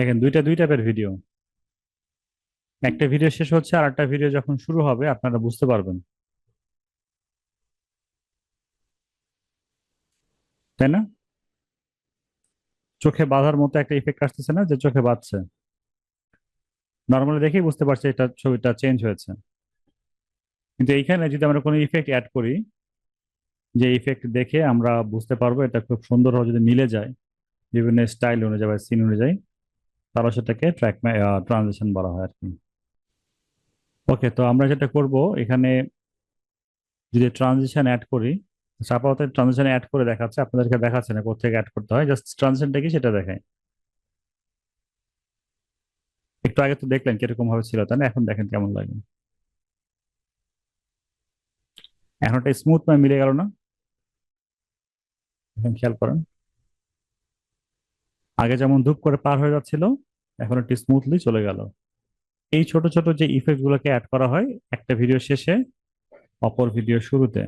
দেখেন, দুইটা, দুই টাইপের ভিডিও একটা ভিডিও শেষ হচ্ছে আর একটা ভিডিও যখন শুরু হবে, আপনারা বুঝতে পারবেন। তাই না? চোখে বাঁধার মতো একটা ইফেক্ট আসতেছে না যে চোখে বাঁধছে? নর্মালি দেখেই বুঝতে পারছি এটা ছবিটা চেঞ্জ হয়েছে। কিন্তু এইখানে যদি আমরা কোনো ইফেক্ট অ্যাড করি, যে ইফেক্ট দেখে আমরা বুঝতে পারব এটা খুব সুন্দরভাবে যদি মিলে যায়, বিভিন্ন স্টাইল অনুযায়ী বা সিন অনুযায়ী তাহলে সেটাকে ট্র্যাক ট্রানজেকশন বলা হয় আর কি ওকে তো আমরা যেটা করব, এখানে যদি ট্রানজিশন অ্যাড করি আপাতত ট্রানজিশন অ্যাড করে দেখাচ্ছে, আপনাদেরকে দেখাচ্ছে না কোথেকে অ্যাড করতে হয় জাস্ট ট্রানজিশনটা কি সেটা দেখায় একটু আগে তো দেখলেন কীরকম ভাবে ছিল, তাই না? এখন দেখেন কেমন লাগে। এখন একটা স্মুথ মিলে গেল না? এখন খেয়াল করেন। আগে যেমন ধূপ করে পার হয়ে যাচ্ছিল, এখন একটু স্মুথলি চলে গেল। এই ছোট ছোট যে ইফেক্ট গুলোকে অ্যাড করা হয়, একটা ভিডিও শেষে, অপর ভিডিও শুরুতে।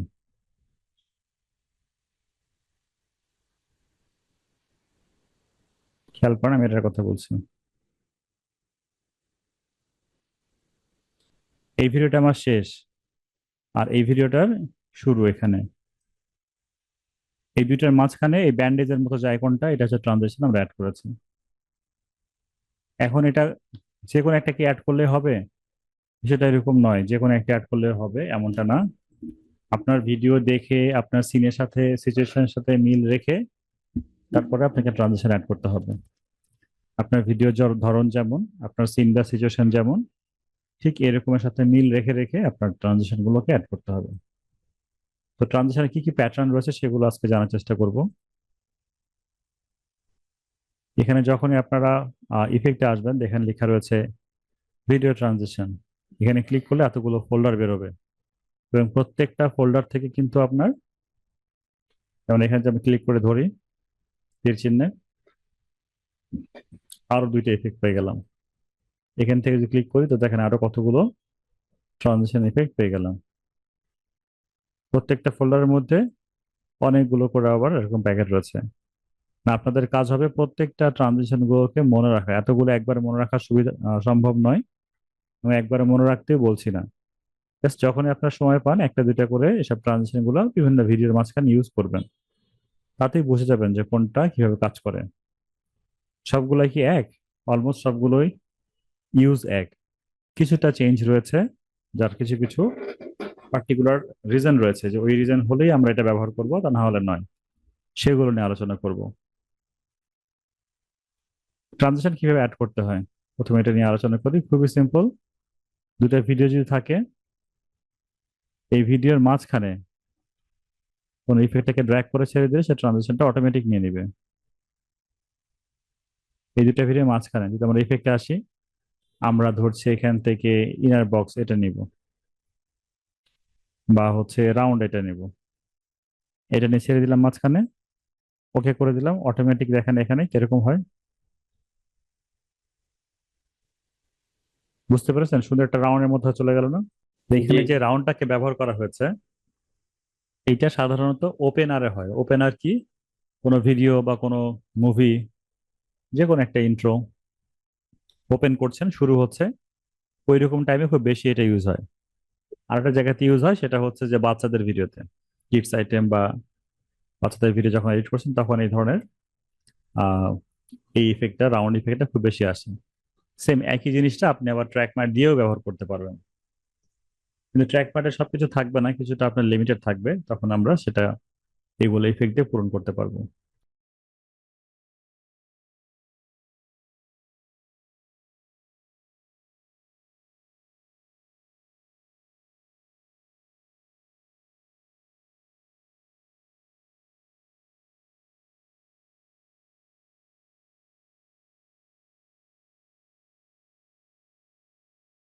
খেয়াল করেন, আমি এটার কথা বলছি। এই ভিডিওটা আমার শেষ, আর এই ভিডিওটার শুরু এখানে। এই দুইটার মাঝখানে এই ব্যান্ডেজের মতো যে আইকনটা এটা হচ্ছে ট্রানজেকশন আমরা অ্যাড করেছি। এখন এটা যে কোনো একটা কি অ্যাড করলে হবে? সেটা এরকম নয় যে কোনো একটা অ্যাড করলে হবে, এমনটা না। আপনার ভিডিও দেখে, আপনার সিনের সাথে সিচুয়েশনের সাথে মিল রেখে তারপরে আপনাকে ট্রানজেকশন অ্যাড করতে হবে। আপনার ভিডিও ধরন যেমন, আপনার সিন বা সিচুয়েশন যেমন, ঠিক এরকমের সাথে মিল রেখে রেখে আপনার ট্রানজেকশনগুলোকে অ্যাড করতে হবে। তো ট্রানজিশনে কি কি প্যাটার্ন রয়েছে সেগুলো আজকে জানার চেষ্টা করব। এখানে যখনই আপনারা ইফেক্টে আসবেন এখানে লেখা রয়েছে ভিডিও ট্রানজিশন এখানে ক্লিক করলে এতগুলো ফোল্ডার বেরোবে। এবং প্রত্যেকটা ফোল্ডার থেকে কিন্তু আপনার, যেমন এখানে আমি ক্লিক করে ধরি, তীর চিহ্নে, আরও দুইটা ইফেক্ট পেয়ে গেলাম। এখান থেকে যদি ক্লিক করি, তো দেখেন আরও কতগুলো ট্রানজিশন ইফেক্ট পেয়ে গেলাম। প্রত্যেকটা ফোল্ডারের মধ্যে অনেকগুলো করে আবার এরকম প্যাকেট রয়েছে। না, আপনাদের কাজ হবে প্রত্যেকটা ট্রানজিশন গুলোকে মনে রাখা। এতগুলো একবারে মনে রাখা সুবিধা সম্ভব নয়। আমি একবারে মনে রাখতেও বলছি না। জাস্ট যখনই আপনার সময় পান, একটা, দুইটা করে এসব ট্রানজিশনগুলো বিভিন্ন ভিডিওর মাঝখানে ইউজ করবেন। তাতেই বুঝে যাবেন যে কোনটা কীভাবে কাজ করে। সবগুলাই কি এক? অলমোস্ট সবগুলোই ইউজ এক। কিছুটা চেঞ্জ রয়েছে, যার কিছু কিছু পার্টিকুলার রিজন রয়েছে যে ওই রিজন হলেই আমরা এটা ব্যবহার করব, তা না হলে নয়। সেগুলো নিয়ে আলোচনা করব। ট্রানজেকশন কীভাবে অ্যাড করতে হয়? প্রথমে এটা নিয়ে আলোচনা করি, খুবই সিম্পল দুটা ভিডিও যদি থাকে, এই ভিডিওর মাঝখানে কোন ইফেক্টটাকে ড্র্যাগ করে ছেড়ে দিলে সে ট্রানজেকশনটা অটোমেটিক নিয়ে নিবে। এই দুটা ভিডিওর মাঝখানে যদি আমরা ইফেক্টে আসি, আমরা ধরছি এখান থেকে ইনার বক্স এটা নিব। বা হচ্ছে রাউন্ড এটা নেব। এটা নিয়ে ছেড়ে দিলাম মাঝখানে। ওকে করে দিলাম। অটোমেটিক দেখেন এখানে কীরকম হয়। বুঝতে পেরেছেন? সুন্দর একটা রাউন্ডের মধ্যে চলে গেল না। এখানে যে রাউন্ডটাকে ব্যবহার করা হয়েছে এইটা সাধারণত ওপেনারে হয়। ওপেনার কি? কোনো ভিডিও বা কোনো মুভি যে কোনো একটা ইন্ট্রো ওপেন করছেন শুরু হচ্ছে। ওই রকম টাইমে খুব বেশি এটা ইউজ হয়। আরেকটা জায়গাতে ইউজ হয়, সেটা হচ্ছে যে বাচ্চাদের ভিডিওতে। কিডস আইটেম বা বাচ্চাদের ভিডিও যখন এডিট করছেন, তখন এই ধরনের এই ইফেক্টটা রাউন্ড ইফেক্টটা খুব বেশি আসে। সেম একই জিনিসটা আপনি আবার ট্র্যাক ম্যাট দিয়েও ব্যবহার করতে পারবেন। কিন্তু ট্র্যাক সব কিছু থাকবে না, কিছুটা আপনার লিমিটেড থাকবে, তখন আমরা সেটা এইগুলো ইফেক্ট দিয়ে পূরণ করতে পারব।